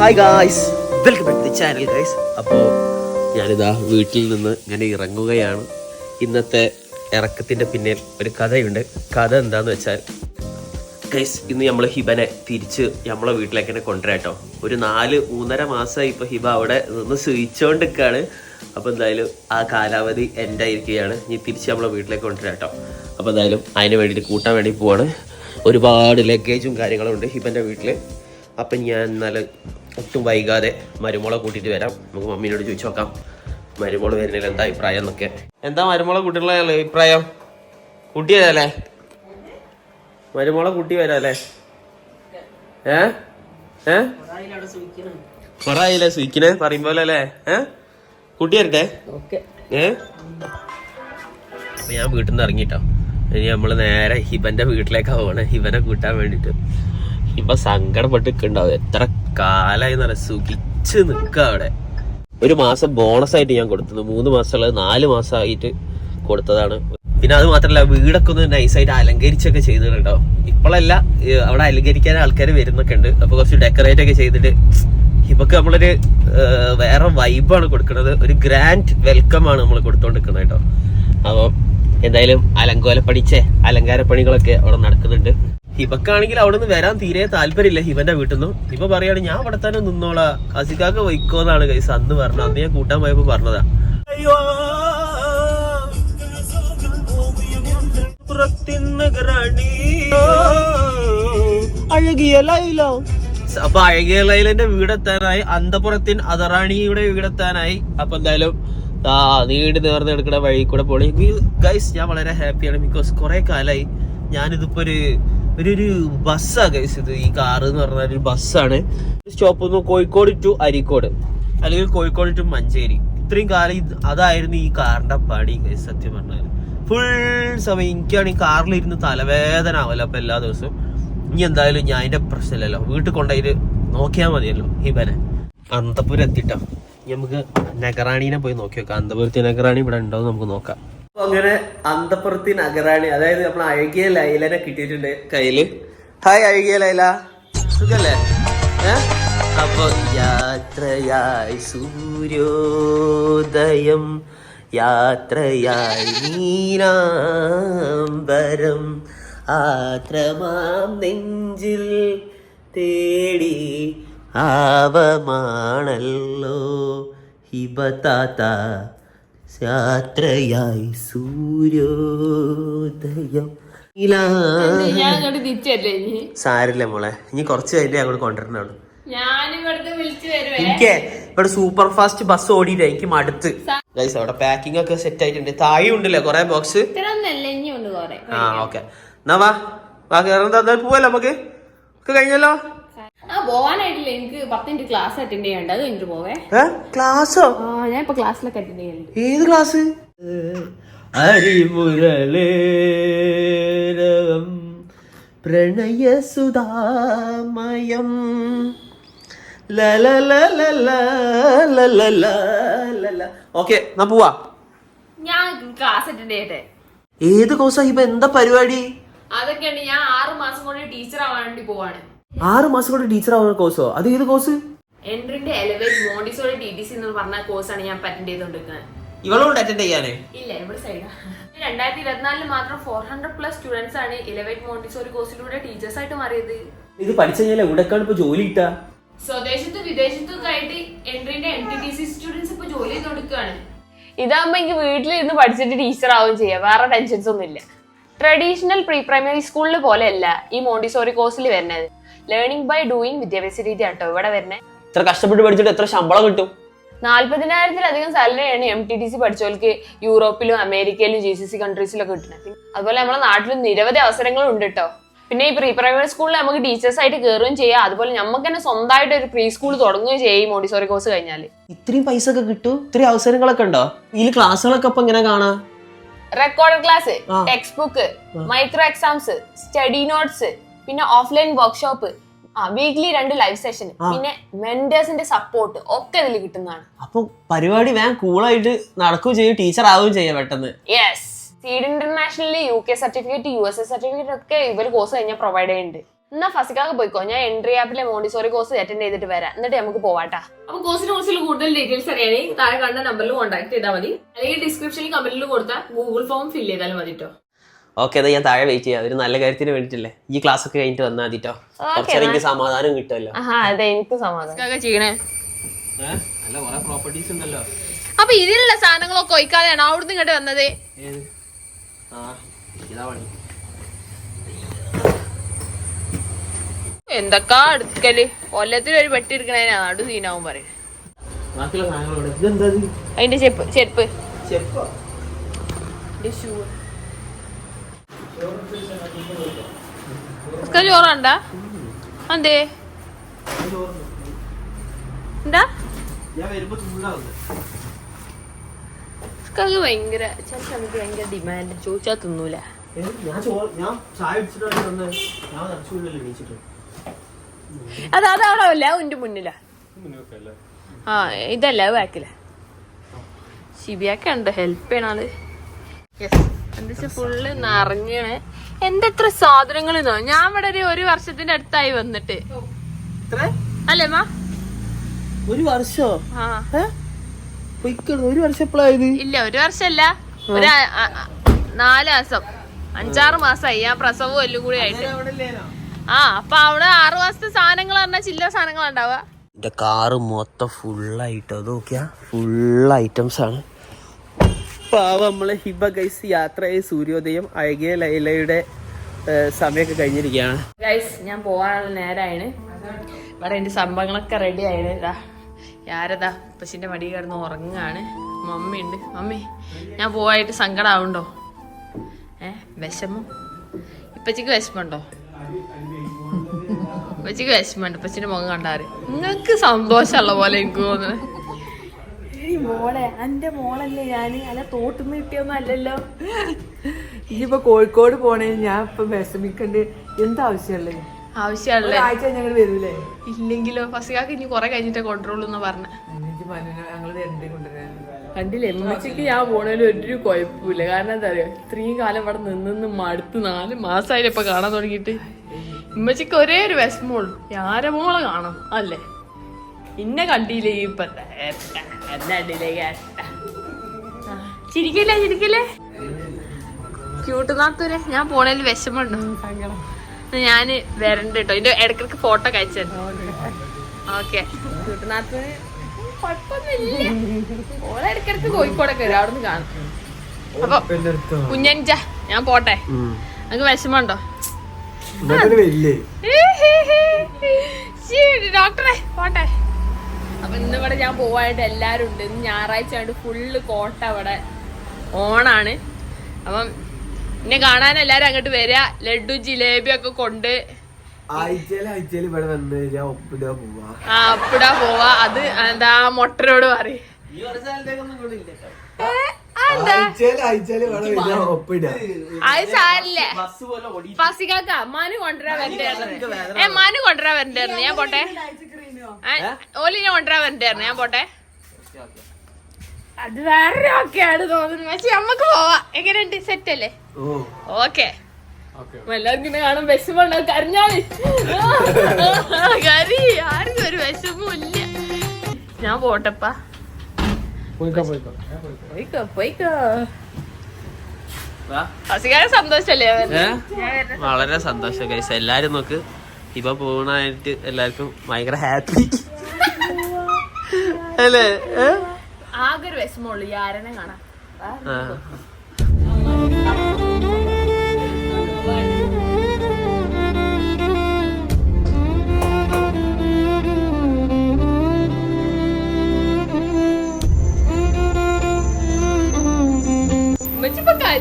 Hi guys welcome back to channel guys അപ്പോൾ ഞാനിതാ വീട്ടിൽ നിന്ന് ഇങ്ങനെ ഇറങ്ങുകയാണ്. ഇന്നത്തെ ഇറക്കത്തിന്റെ പിന്നിൽ ഒരു കഥയുണ്ട്. കഥ എന്താന്ന് വെച്ചാൽ ഗൈസ് ഇന്ന് നമ്മൾ ഹിബനെ തിരിച്ച് നമ്മളെ വീട്ടിലേക്ക് തന്നെ കൊണ്ടുവരാട്ടോ. ഒരു നാല് മൂന്നര മാസമായി ഇപ്പോൾ ഹിബ അവിടെ നിന്ന് സൂചിച്ചുകൊണ്ടിരിക്കുകയാണ് അപ്പോൾ എന്തായാലും ആ കാലാവധി എന്റെ ആയിരിക്കുകയാണ് ഇനി തിരിച്ച് നമ്മളെ വീട്ടിലേക്ക് കൊണ്ടുവരാട്ടോ. അപ്പോൾ എന്തായാലും അതിന് വേണ്ടിയിട്ട് കൂട്ടാൻ വേണ്ടി പോവാണ്. ഒരുപാട് ലഗേജും കാര്യങ്ങളും ഉണ്ട് ഹിബന്റെ വീട്ടിൽ അപ്പം ഞാൻ എന്നാൽ ഒട്ടും വൈകാതെ മരുമോളെ കൂട്ടിയിട്ട് വരാം. നമുക്ക് മമ്മീനോട് ചോദിച്ചു നോക്കാം. മരുമോൾ വരുന്നതിൽ എന്താ അഭിപ്രായം എന്നൊക്കെ. എന്താ മരുമോളെ കൂട്ടിയുള്ള അഭിപ്രായം? കൂട്ടിയതല്ലേ മരുമോളെ കൂട്ടി വരാല്ലേ? ഏ? ഏ? കൊറേ ആയില്ലേ പറയും പറയുമ്പോലെ അല്ലേ ഏ? കൂട്ടി വരട്ടെ. ഏ? അപ്പൊ ഞാൻ വീട്ടിൽ നിന്ന് ഇറങ്ങിട്ടോ. ഇനി നമ്മൾ നേരെ ഹിബന്റെ വീട്ടിലേക്കാ പോണേ. ഹിബനെ കൂട്ടാൻ വേണ്ടിട്ട്. ഹിബ സങ്കടപ്പെട്ട് നിൽക്കണ്ടാവും എത്ര കാലായി നല്ല സുഖിച്ച് നിക്ക അവിടെ. ഒരു മാസം ബോണസ് ആയിട്ട് ഞാൻ കൊടുത്തത്. മൂന്ന് മാസമുള്ളത് നാല് മാസമായിട്ട് കൊടുത്തതാണ്. പിന്നെ അത് മാത്രല്ല വീടൊക്കെ ഒന്ന് നൈസായിട്ട് അലങ്കരിച്ചൊക്കെ ചെയ്തിട്ടുണ്ടോ? ഇപ്പോഴല്ല അവിടെ അലങ്കരിക്കാൻ ആൾക്കാർ വരുന്നൊക്കെ ഉണ്ട്. അപ്പൊ കുറച്ച് ഡെക്കറേറ്റ് ഒക്കെ ചെയ്തിട്ട് ഇപ്പൊക്കെ നമ്മളൊരു വേറെ വൈബാണ് കൊടുക്കുന്നത്. ഒരു ഗ്രാൻഡ് വെൽക്കം ആണ് നമ്മൾ കൊടുത്തോണ്ടിരിക്കുന്നത് കേട്ടോ. അപ്പൊ എന്തായാലും അലങ്കോല പണിച്ചേ അലങ്കാര പണികളൊക്കെ അവിടെ നടക്കുന്നുണ്ട്. ഹിബക്കാണെങ്കിൽ അവിടെ നിന്ന് വരാൻ തീരെ താല്പര്യമില്ല ഹിബന്റെ വീട്ടിൽ നിന്നും ഹിബ പറയാണ് ഞാൻ അവിടെ തന്നെ നിന്നോളാ. അസിക്കാക്ക് വയ്ക്കോന്നാണ് കൈസ് അന്ന് പറഞ്ഞത്. അന്ന് ഞാൻ കൂട്ടാൻ പോയപ്പോ പറഞ്ഞതാ. അയ്യോ അഴകിയ ലൈല. അപ്പൊ അഴകിയ ലൈലന്റെ വീടെത്താനായി അന്തപുരത്തിൻ അതറാണിയുടെ വീടെത്താനായി. അപ്പൊ എന്തായാലും ആ നീണ്ടു നേർന്ന് എടുക്കുന്ന വഴി കൂടെ പോണി. ഗൈസ് ഞാൻ വളരെ ഹാപ്പിയാണ് ബിക്കോസ് കുറെ കാലായി ഞാനിതിപ്പോ ഒരു ഒരു ഒരു ബസ്സാ ഗൈസ് ഇത് ഈ കാറ് എന്ന് പറഞ്ഞാൽ ഒരു ബസ്സാണ്. സ്റ്റോപ്പ് ഒന്ന് കോഴിക്കോട് ടു അരിക്കോട്. അല്ലെങ്കിൽ കോഴിക്കോട് ടു മഞ്ചേരി. ഇത്രയും കാലം അതായിരുന്നു ഈ കാറിന്റെ പണി ഗൈസ് സത്യം പറഞ്ഞാൽ ഫുൾ സമയം എനിക്കാണ് ഈ കാറിലിരുന്ന് തലവേദന ആവല്ലോ അപ്പൊ എല്ലാ ദിവസവും. ഇനി എന്തായാലും ഞാൻ അതിന്റെ പ്രശ്നമില്ലല്ലോ. വീട്ടിൽ കൊണ്ടുപോയിട്ട് നോക്കിയാൽ മതിയല്ലോ ഹിബനെ. അന്തപുരം എത്തിട്ടോ. നമുക്ക് നഗറാണീനെ പോയി നോക്കി നോക്കാം അന്തപുരത്തെ നഗറാണി ഇവിടെ ഉണ്ടോ നമുക്ക് നോക്കാം. അപ്പൊ അങ്ങനെ അന്തപുരത്തെ നഗറാണി അതായത് നമ്മൾ അഴകിയ ലൈലനെ കിട്ടിയിട്ടുണ്ട് കയ്യിൽ. ഹായ് അഴകിയ ലൈല. സുഖല്ലേ? അപ്പൊ യാത്രയായി സൂര്യോദയം യാത്രയായി നീരാംബരം ആത്രമാം നെഞ്ചിൽ തേടി ആവമാണല്ലോ. ഹിബതാത്ത യാത്രയായി സൂര്യോദയം. സാരില്ല മോളെ ഇനി കുറച്ച് കഴിഞ്ഞേ അങ്ങോട്ട് വരുവേ. എനിക്ക് ഇവിടെ സൂപ്പർ ഫാസ്റ്റ് ബസ് ഓടിയിട്ടായിരിക്കും അടുത്ത് ഗൈസ് അവിടെ പാക്കിംഗ് ഒക്കെ സെറ്റ് ആയിട്ടുണ്ട്. താഴെ ഉണ്ടല്ലേ കൊറേ ബോക്സ് ആ ഓക്കെ എന്നാ വാ. വാ കയറുന്ന എന്നാൽ പോവല്ലോ നമുക്ക്? ഒക്കെ കഴിഞ്ഞല്ലോ? ആ പോവാനായിട്ടില്ല? എനിക്ക് പത്തിന്റെ മിനിറ്റ് ക്ലാസ് അറ്റൻഡ് ചെയ്യണ്ട അത് കഴിഞ്ഞിട്ട് പോവേ. ക്ലാസ്സോ ഞാൻ ഇപ്പൊ ക്ലാസ്സിലൊക്കെ അറ്റൻഡ് ഏത് ക്ലാസ് ഓക്കെ നാ പോവാ. ഞാൻ ക്ലാസ് അറ്റൻഡ് ചെയ്യട്ടെ. ഏത് കോഴ്സാ ഇപ്പൊ എന്താ പരിപാടി? അതൊക്കെയാണ് ഞാൻ ആറ് മാസം കൊണ്ട് ടീച്ചർ ആവാൻ വേണ്ടി പോവാണ്. ആറ് മാസം കൊണ്ട് ടീച്ചർ ആവുന്ന കോഴ്സോ അത് ഏത് course എൻട്രിന്റെ elevate Montessori T T C എന്ന് പറഞ്ഞ കോഴ്സാണ് ഞാൻ അറ്റൻഡ് ചെയ്തോണ്ടിരിക്കുന്നത് ഇവളോട് അറ്റൻഡ് ചെയ്യാനേ? ഇല്ല ഇവിടെ സൈഡാ രണ്ടായിരത്തി ഇരുപത്തിനാലിൽ മാത്രം ഫോർ ഹൺഡ്രഡ് പ്ലസ് സ്റ്റുഡൻസ് ആണ് ഇലവേറ്റ് മോണ്ടിസോറി കോഴ്സിലൂടെ ടീച്ചേഴ്സ് ആയിട്ട് മാറിയത്. ഇത് പഠിച്ചു കഴിഞ്ഞാൽ എവിടെക്കാണ് ഇപ്പൊ ജോലി കിട്ടാ? സ്വദേശത്തും വിദേശത്തും ആയിട്ട് എൻട്രിന്റെ N T T C students ഇപ്പൊ ജോലി ചെയ്തുകൊടുക്കുകയാണ് ഇതാകുമ്പോ എനിക്ക് വീട്ടിലിരുന്ന് പഠിച്ചിട്ട് ടീച്ചർ ആവുകയും ചെയ്യാം. വേറെ ടെൻഷൻസ് ഒന്നും ഇല്ല. ട്രഡീഷണൽ പ്രീ പ്രൈമറി സ്കൂളിൽ പോലെയല്ല ഈ മോണ്ടിസോറി കോഴ്സിൽ വരുന്നത്. ലേണിംഗ് ബൈ ഡൂയിങ് വിദ്യാഭ്യാസ രീതി ആട്ടോ ഇവിടെ വരുന്നത്. ഇത്ര കഷ്ടപ്പെട്ട് പഠിച്ചിട്ട് എത്ര ശമ്പളം കിട്ടും? നാല്പതിനായിരത്തിലധികം സാലറിയാണ് എം ടി ടി സി പഠിച്ചവർക്ക് യൂറോപ്പിലും അമേരിക്കയിലും ജി സി സി കൺട്രീസിലൊക്കെ കിട്ടുന്നത്. അതുപോലെ നമ്മുടെ നാട്ടിലും നിരവധി അവസരങ്ങളും ഉണ്ട് കേട്ടോ പിന്നെ ഈ പ്രീ പ്രൈമറി സ്കൂളിൽ നമുക്ക് ടീച്ചേഴ്സ് ആയിട്ട് കയറുകയും ചെയ്യാം. അതുപോലെ നമുക്ക് തന്നെ സ്വന്തമായിട്ട് ഒരു പ്രീ സ്കൂൾ തുടങ്ങുകയും ചെയ്യാം ഈ മോണ്ടിസോറി കോഴ്സ് കഴിഞ്ഞാൽ ഇത്രയും പൈസ ഒക്കെ കിട്ടും? ഇത്രയും അവസരങ്ങളൊക്കെ ഉണ്ടോ? ഈ ക്ലാസ്സുകളൊക്കെ അപ്പൊ എങ്ങനെ കാണാ? Record class text book micro exams study notes പിന്നെ ഓഫ്ലൈൻ വർക്ക്ഷോപ്പ് വീക്ക്ലി രണ്ട് ലൈവ് സെഷൻ പിന്നെ മെന്റേഴ്സിന്റെ സപ്പോർട്ട് ഒക്കെ ഇതിൽ കിട്ടുന്നതാണ്. അപ്പൊ പരിപാടി വേഗം കൂളായിട്ട് നടക്കുകയും ചെയ്യും ടീച്ചർ ആവുകയും ചെയ്യാം പെട്ടെന്ന്. Yes seed ഇന്റർനാഷണലിൽ U K certificate U S A certificate ഒക്കെ ഇവർ കോഴ്സ് കഴിഞ്ഞാൽ പ്രൊവൈഡ് ചെയ്യുന്നുണ്ട് എന്നാ ഫസിക്കാക്ക് പോയിക്കോ? ഞാൻ എൻട്രി ആപ്പിലെ മോണ്ടിസോറി കോഴ്സ് അറ്റൻഡ് ചെയ്തിട്ട് വരാം. എന്നിട്ട് നമുക്ക് പോവാട്ടാ. അപ്പൊ കോഴ്സിനെ കുറിച്ചുള്ള കൂടുതൽ ഡീറ്റെയിൽസ് അറിയാനേ താഴെ കണ്ട നമ്പറിൽ കോൺടാക്ട് ചെയ്താൽ മതി. അല്ലെങ്കിൽ ഡിസ്ക്രിപ്ഷനിൽ കമന്റിൽ കൊടുത്താൽ ഗൂഗിൾ ഫോം ഫില്ല് ചെയ്താൽ മതി കേട്ടോ ഓക്കെ ഞാൻ താഴെ വെയിറ്റ് ചെയ്യാം. ഒരു നല്ല കാര്യത്തിന് വേണ്ടിയിട്ടല്ലേ? ഈ ക്ലാസ് ഒക്കെ കഴിഞ്ഞിട്ട് വന്നാൽ മതിട്ടോ. കുറച്ചേരം എനിക്ക് സമാധാനം കിട്ടുമല്ലോ. അതെ എനിക്ക് സമാധാനം. ചെയ്യണേ? നല്ല കുറെ പ്രോപ്പർട്ടീസ് ഉണ്ടല്ലോ. അപ്പൊ ഇതിലുള്ള സാധനങ്ങളൊക്കെ ഒഴിക്കാതെയാണ് അവിടുന്ന് ഇങ്ങോട്ട് വന്നത്? എന്തൊക്കെ അടുക്കൽ? കൊല്ലത്തിൽ ഒരു പെട്ടി എടുക്കണേനാ നടു സീനാവും പറയും. ബാക്കിയുള്ള സാധനങ്ങളോട് ഇതെന്താ ഇത്? അതിന്റെ ചെപ്പ് ചെരുപ്പ്. ചോറുണ്ടാ അന്തേ എന്താ? ഞാൻ വരുമ്പോ ഉസ്കാക്ക് ഭയങ്കര ചില സമയത്ത് ഭയങ്കര ഡിമാൻഡ് ചോദിച്ചാൽ തിന്നൂല. അത് അതവിടെ അല്ല ഉന്റെ മുന്നിലാ. ആ ഇതല്ല ബാക്കില. ശിബിയൊക്കെ ഉണ്ട് ഹെൽപ്പ് ചെയ്യണ ആൾ എന്താ ഫുള്ള് നിറഞ്ഞാണ്. എന്തെത്ര സാധനങ്ങൾ ഞാൻ ഇവിടെ ഒരു ഒരു വർഷത്തിന്റെ അടുത്തായി വന്നിട്ട്. ഇത്ര അല്ലേ മാ? ഒരു വർഷോ? ആ. ഒരു വർഷം എപ്പോഴായത് ഇല്ല ഒരു വർഷമല്ല ഒരു നാല് മാസം. അഞ്ചാറ് മാസമായി ആ പ്രസവവും എല്ലാം കൂടി ആയിട്ട്. ആ അപ്പൊ അവിടെ ആറ് മാസത്തെ സാധനങ്ങൾ പറഞ്ഞാൽ ചില്ല സാധനങ്ങൾ ഉണ്ടാവുക. എന്റെ കാറ് മൊത്തം ഫുള്ളായിട്ട് അത് നോക്കിയാ ഫുൾ ഐറ്റംസ് ആണ്. പാവ നമ്മളെ ഹിബ ഗൈസ് യാത്രയായി സൂര്യോദയം അഴകിയ ലൈലയുടെ സമയമൊക്കെ കഴിഞ്ഞിരിക്കുകയാണ്. ഗൈസ് ഞാൻ പോകാനുള്ള നേരമാണ് ഇവിടെ എന്റെ സംഭവങ്ങളൊക്കെ റെഡി ആയിരുന്നു ഞാരതാ ഉപ്പച്ചിന്റെ മടി കിടന്ന് ഉറങ്ങാണ് മമ്മി ഉണ്ട് മമ്മി ഞാൻ പോവായിട്ട് സങ്കടാവുണ്ടോ? ഏ വിഷമം? ഇപ്പച്ചിക്ക് വിഷമമുണ്ടോ? ഇപ്പച്ചിക്ക് വിഷമമുണ്ട്. ഇപ്പച്ചിന്റെ മുഖം കണ്ടാറ് നിങ്ങൾക്ക് സന്തോഷമുള്ള പോലെ എനിക്ക് തോന്നുന്നത് മോളെ എന്റെ മോളല്ലേ ഞാൻ. അല്ല തോട്ടുന്ന് കിട്ടിയൊന്നും അല്ലല്ലോ. ഇനിയിപ്പോ കോഴിക്കോട് പോണേ ഞാൻ ഇപ്പൊ വിഷമിക്കണ്ട്. എന്താവശ്യമല്ലേ ആവശ്യമുള്ള ഒരാഴ്ച ഞങ്ങൾ വരൂലേ? ഇല്ലെങ്കിലോ? ഫസികാക്ക് ഇനി കൊറേ കഴിഞ്ഞിട്ടേ കൊണ്ടുള്ളൂ എന്ന് പറഞ്ഞു. കണ്ടില്ലേ? എമ്മച്ചിക്ക് ഞാൻ പോണേലും ഒരു കുഴപ്പമില്ല കാരണം എന്താ അറിയോ? ഇത്രയും കാലം ഇവിടെ നിന്ന് മടുത്ത് നാല് മാസമായില്ലേ ഇപ്പൊ കാണാൻ തുടങ്ങിയിട്ട്. ഇമ്മച്ചിക്ക് ഒരേ ഒരു വിഷമമുള്ളൂ. ആരെ മോളെ കാണാം അല്ലേ? ഇന്നെ കണ്ടില്ലേ ഇപ്പൊ ചിരിക്കില്ലേ ചിരിക്കില്ലേ? ക്യൂട്ട് നാത്തൂരെ ഞാൻ പോണേൽ വിഷമുണ്ടോ എന്നാ ഞാൻ വരണ്ട കേട്ടോ ഇതിന്റെ ഇടക്കിടക്ക് ഫോട്ടോ കഴിച്ചു ഓക്കെ. ഇടക്കിടക്ക് കോഴിക്കോടൊക്കെ വരും. അവിടെ നിന്ന് കാണും. അപ്പൊ കുഞ്ഞഞ്ച ഞാൻ പോട്ടെ. വിഷമമുണ്ടോ? ഡോക്ടറെ പോട്ടെ. അപ്പൊ ഇന്ന് ഇവിടെ ഞാൻ പോവായിട്ട് എല്ലാരും ഉണ്ട്. ഇന്ന് ഞായറാഴ്ച ആയിട്ട് ഫുള്ള് കോട്ട ഇവിടെ ഓണാണ്. അപ്പം എന്നെ കാണാൻ എല്ലാരും അങ്ങോട്ട് വരിക ലഡു ജിലേബി ഒക്കെ കൊണ്ട്. ആഴ്ചയിൽ ഇവിടെ വന്ന് പോവാ. ആ അപ്പിടാ പോവാ. അത് എന്താ മൊട്ടരോട് പറയും. ആഴ്ചയിൽ ഇവിടെ ഞാൻ ഒപ്പിടാ. അത് സാരില്ല. ഫസികാക്ക മനു കൊണ്ടുവരാൻ വരണ്ടായിരുന്നു ഏ മനു കൊണ്ടുവരാൻ വരണ്ടായിരുന്നു ഞാൻ പോട്ടെ. ഏ, ഓലിനെ കൊണ്ടുവരാൻ വരണ്ടായിരുന്നു ഞാൻ പോട്ടെ. അത് വേറെ ഒക്കെയാണ് തോന്നുന്നത് പക്ഷെ നമ്മക്ക് പോവാ. എങ്ങനെയുണ്ട്? സെറ്റ് അല്ലേ ഓക്കെ. എല്ലാവർക്കും ഇങ്ങനെ കാണും വിഷമമുണ്ടോ കരഞ്ഞാൽ കരി. ആർക്കും ഒരു വിഷമവും ഇല്ല ഞാൻ പോട്ടപ്പാ. പോയിക്കോ പോയിക്കോ. സന്തോഷല്ലേ? വളരെ സന്തോഷം ഗൈസ് എല്ലാരും നോക്ക്. ഇപ്പൊ പോണായിട്ട് എല്ലാവർക്കും ഭയങ്കര ഹാപ്പി അല്ലേ? ആകെ ഒരു വിഷമമുള്ളൂ ഈ ആരനെ കാണാൻ.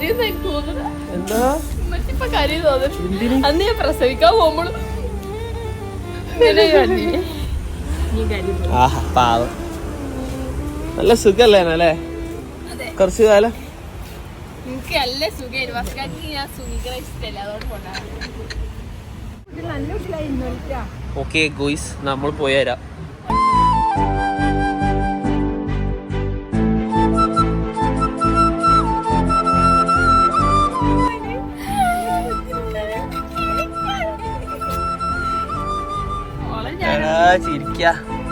കരയുന്ന എനിക്ക് തോന്നുന്നു. എന്താ? ഉമ്മച്ചിപ്പൊ കരയും തോന്നുന്നു. അന്ന് ഞാൻ പ്രസവിക്കാൻ പോകുമ്പോഴും ഇങ്ങനെ നീ കരയും. ആഹാ പാവം. നല്ല സുഖല്ലേ അല്ലേ? കുറച്ചു കാലം. എനിക്ക് നല്ല സുഖമായിരുന്നു ഫസ്റ്റാക്കി ഞാൻ സുഖിക്കണ ഇഷ്ടമല്ല. അതുകൊണ്ട് കൊണ്ടാണ് ഓക്കെ ഗോയ്സ് നമ്മൾ പോയി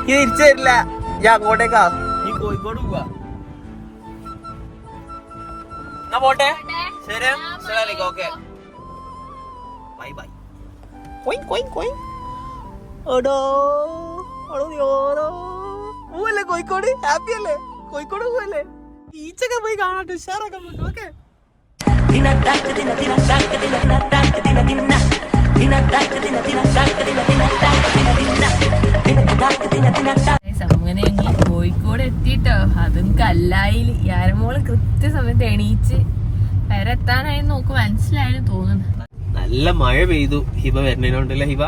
ഇത് തിരിച്ചു തരില്ല ഞാൻ അങ്ങോട്ടേക്കാ നീ കോഴിക്കോട് പോവാ എന്നാ പോട്ടെ ശരി അസ്സലാമലൈക്കും ഓക്കെ ബൈ ബൈ കൊയ് കൊയ് കൊയ് എടോ എടോ യോരോ പോവല്ലേ കോഴിക്കോട് ഹാപ്പി അല്ലേ കോഴിക്കോട് പോവല്ലേ ബീച്ചൊക്കെ പോയി കാണാട്ടെ ഉഷാറൊക്കെ പോയി ഓക്കെ അങ്ങനെ കോഴിക്കോട് എത്തിയിട്ടോ അതും കല്ലായിൽ യാരമോൾ കൃത്യസമയത്ത് എണീച്ച് വരെത്താനായി നോക്ക് മനസ്സിലായെന്ന് തോന്നുന്നു. നല്ല മഴ പെയ്തു. ഹിബ വരുന്നതിനോണ്ടല്ലേ ഹിബ?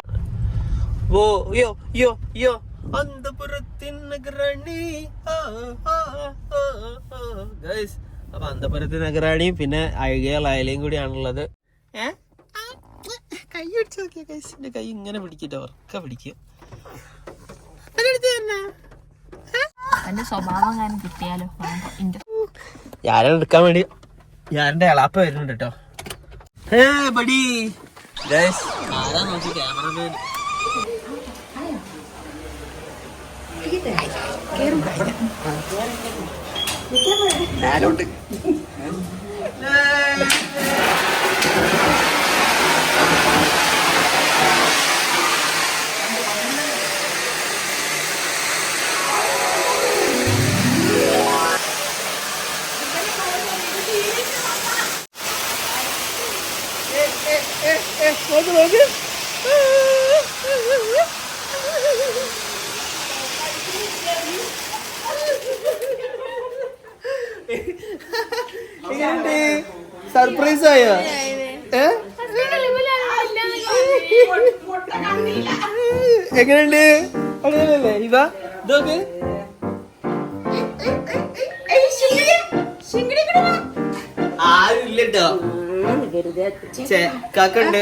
ഓ യോ യോ യോ അപ്പൊ അന്തപുരത്തിൻ നഗറാണിയും പിന്നെ അഴുകിയ കൂടിയാണുള്ളത്. ഏ? കൈ കൈ ഇങ്ങനെ പിടിക്കട്ടെ ഉറക്ക പിടിക്കുക എന്റെ സ്വഭാവം കാരണം കിട്ടിയാലോ? ഞാനെ എടുക്കാൻ വേണ്ടി ഞാനെന്റെ ഇളാപ്പ വരുന്നുണ്ട് കേട്ടോ ഏ ഗൈസ് ആരാ നോക്കി ക്യാമറമാൻ സർപ്രൈസ് എങ്ങനെയുണ്ട്? അടിപൊളിയല്ലേ ഇതാ. ഇതൊക്കെ ആരുമില്ലട്ടോ. കാക്കുണ്ട്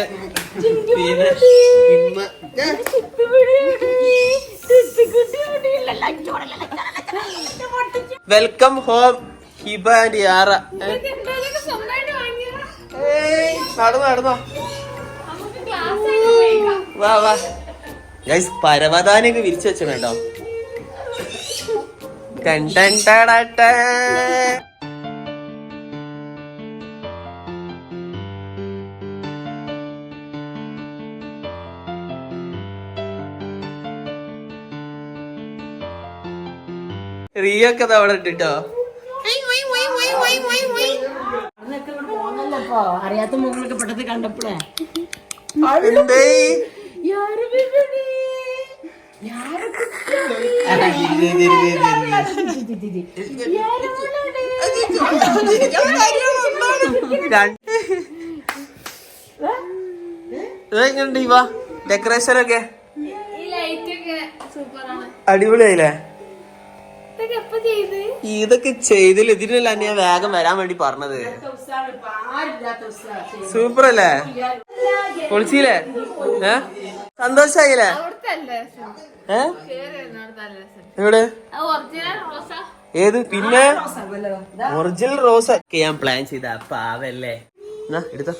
welcome home Hiba and Yara. നടന്നോ നടന്നോ. വാ വാ. ഗൈസ് പരവതാനൊക്കെ വിരിച്ചു വെച്ചോ കേട്ടോ ടൻ ടൻ ടാടാ ടാ. റിയൊക്കെ ദാ അവിടെ ഇട്ടിട്ടോ? അറിയാത്ത മുകളിലൊക്കെ പെട്ടത് കണ്ടപ്പോഴേ. ഇവ. ഡെക്കറേഷൻ ഒക്കെ. ഈ ലൈറ്റ് ഒക്കെ സൂപ്പറാണ് അടിപൊളിയായില്ലേ? ഇതൊക്കെ എപ്പോ ചെയ്ത്? ഇതൊക്കെ ചെയ്തില്ല ഇതിനല്ല ഞാൻ വേഗം വരാൻ വേണ്ടി പറഞ്ഞത്? സൂപ്പർ അല്ലേ പൊളിച്ചില്ലേ ഏ? സന്തോഷായില്ലേ? ഏ? എവിടെ? ഏത്? പിന്നെ? ഒറിജിനൽ റോസ് ഒക്കെ ഞാൻ പ്ലാൻ ചെയ്ത. പാവല്ലേ. എന്നാ എടുത്തോ.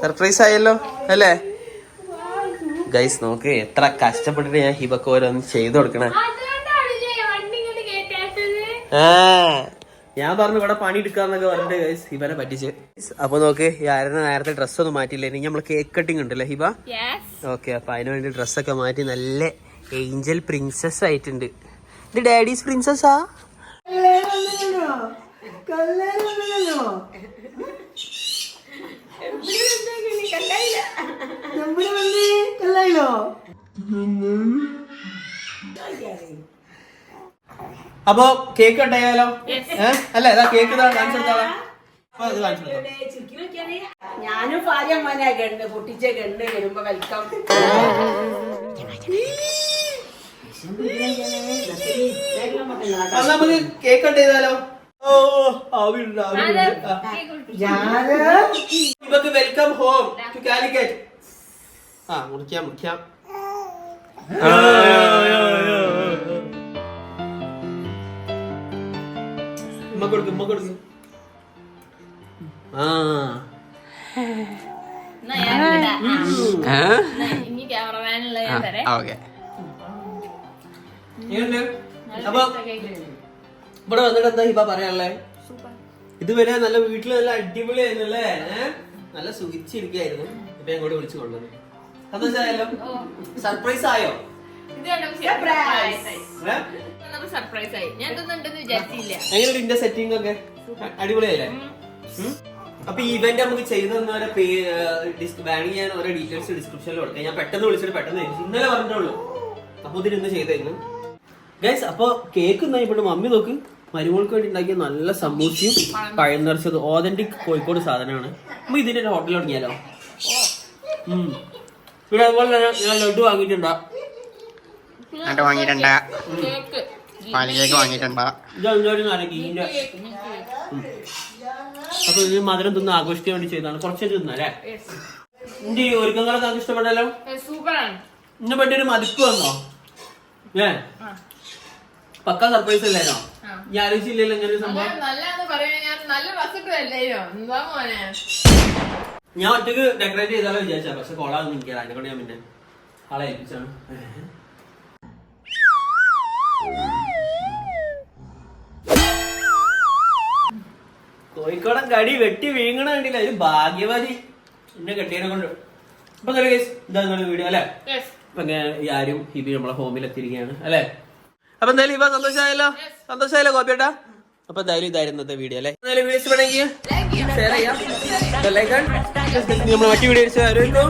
സർപ്രൈസ് ആയല്ലോ അല്ലേ? ഗൈസ് നോക്ക് എത്ര കഷ്ടപ്പെട്ടിട്ട് ഞാൻ ഹിബക്ക് ഓരോന്ന് ചെയ്തു കൊടുക്കണേ അതുകൊണ്ടാണില്ലേ വണ്ടി ഇങ്ങോട്ട് കേറ്റാത്തത് ആ ഞാൻ പറഞ്ഞു ഇവിടെ പണി എടുക്കാന്നൊക്കെ പറഞ്ഞിട്ട് ഗൈസ് ഹിബനെ പറ്റിച്ച്. അപ്പൊ നോക്ക് ആരുടെ നേരത്തെ ഡ്രസ് ഒന്നും മാറ്റിയില്ല? ഇനി നമ്മൾ കേക്ക് കട്ടിങ് ഉണ്ടല്ലേ ഹിബ? യെസ് ഓക്കെ അപ്പൊ അതിനു വേണ്ടി ഡ്രസ്സൊക്കെ മാറ്റി നല്ല ഏഞ്ചൽ പ്രിൻസസ് ആയിട്ടുണ്ട്. ഇത് ഡാഡീസ് പ്രിൻസസ്സാ അപ്പൊ കേക്ക് ഉണ്ടായാലോ? അല്ലെ അല്ല ഇതാ കേക്ക് കാണിച്ചു ഞാനും ഭാര്യ മോനെ ഗണ്ട് പൊട്ടിച്ച ഗണ്ട് വരുമ്പോ വെൽക്കം നമുക്ക് കേക്ക് കട്ട് ചെയ്താലോ? ഓ ആവില്ല ഇവക്ക് വെൽക്കം ഹോം ടു കാലിക്കറ്റ് ആ മുറിക്കാം മുറിക്കാം. കൊടുക്കും ഉമ്മ കൊടുക്കും. ആ. Ah, okay. അപ്പൊ ഇവിടെ വന്നിട്ട് എന്താ ഇപ്പൊ പറയാനുള്ളേ? ഇതുവരെ നല്ല വീട്ടിൽ നല്ല അടിപൊളിയായിരുന്നല്ലേ? അല്ലേ നല്ല സുഖിച്ചിരിക്കായിരുന്നു ഇപ്പൊ ഞങ്ങോട്ട് വിളിച്ചു കൊണ്ടുവന്നു. സന്തോഷമായല്ലോ? സർപ്രൈസ് ആയോ? ഇത് സർപ്രൈസ് ഏ? സർപ്രൈസ് ആയി. ഞാൻ ഇതൊന്നും ഉണ്ടെന്ന് വിചാരിച്ചില്ല. എങ്ങനെയുണ്ട് ഇതിന്റെ സെറ്റിംഗ് ഒക്കെ? അടിപൊളിയല്ലേ? അപ്പൊ ഈ ഇവന്റ് നമുക്ക് ചെയ്തു തന്നവരെ വേണമെങ്കിൽ ഞാൻ ഓരോ ഡീറ്റെയിൽസ് ഡിസ്ക്രിപ്ഷനിൽ കൊടുക്കാം. ഞാൻ പെട്ടെന്ന് വിളിച്ചിട്ട് പെട്ടെന്ന് ഇന്നലെ പറഞ്ഞിട്ടുള്ളൂ. അപ്പൊ ഇതിന് ഇന്ന് ചെയ്തായിരുന്നു ഗൈസ് അപ്പൊ കേക്ക് എന്നാ ഇപ്പോൾ മമ്മി നോക്ക്. മരുമോൾക്ക് വേണ്ടി ഉണ്ടാക്കിയ നല്ല സമൂസിയും പഴം നിറച്ചത് ഓതന്റിക് കോഴിക്കോട് സാധനമാണ്. അപ്പൊ ഇതിന്റെ ഒരു ഹോട്ടൽ തുടങ്ങിയാലോ? ഉം. പിന്നെ അതുപോലെ തന്നെ ഞാൻ ലഡു വാങ്ങിയിട്ടുണ്ടാ? വാങ്ങിയിട്ടുണ്ടാ? പാലിലേക്ക് വാങ്ങിയിട്ടുണ്ടാ. അപ്പൊ ഇത് മധുരം തിന്ന് ആഘോഷിക്കാൻ വേണ്ടി ചെയ്തതാണ്. കുറച്ച് തിന്നല്ലേ? എന്റെ ഈ ഒരുക്കങ്ങളൊക്കെ നമുക്ക് ഇഷ്ടപ്പെട്ടല്ലോ സൂപ്പറാണ്. ഇന്ന് പറ്റി ഒരു മതിപ്പ് വന്നോ? ഏ? പക്ക സർപ്രൈസ് അല്ലേനോ ഞാൻ അറിയിച്ചില്ലല്ലോ ഇങ്ങനെ സംഭവം? ഞാൻ നല്ല വസക്കല്ലേ എന്താ മോനെ? ഞാൻ ഒറ്റയ്ക്ക് ഡെക്കറേറ്റ് ചെയ്താലോ വിചാരിച്ചാ പക്ഷെ കൊള്ളാന്ന് എനിക്ക്. അതിനെ കൊണ്ട് ഞാൻ പിന്നെ ആളെ ഏൽപ്പിച്ചാണ്. കോഴിക്കോടൻ കടി വെട്ടി വീങ്ങണ കണ്ടില്ല ഒരു ഭാഗ്യവതി. എന്നെ കെട്ടിയതിനെ കൊണ്ട്. അപ്പൊ കേസ് ഇതാ നിങ്ങളുടെ വീഡിയോ അല്ലേ? അപ്പൊ ഇങ്ങനെ ഈ ആരും ഹിബി നമ്മളെ ഹോമിൽ എത്തിയിരിക്കുകയാണ് അല്ലെ? അപ്പൊ എന്തായാലും ഇപ്പൊ സന്തോഷമായല്ലോ? സന്തോഷമായല്ലോ കോപ്പിയേട്ടാ അപ്പൊ എന്തായാലും ഇതായിരുന്നു ഇന്നത്തെ വീഡിയോ അല്ലെ? എന്തായാലും ഷെയർ ചെയ്യാം. നമ്മൾ മറ്റു വീഡിയോ വരുമല്ലോ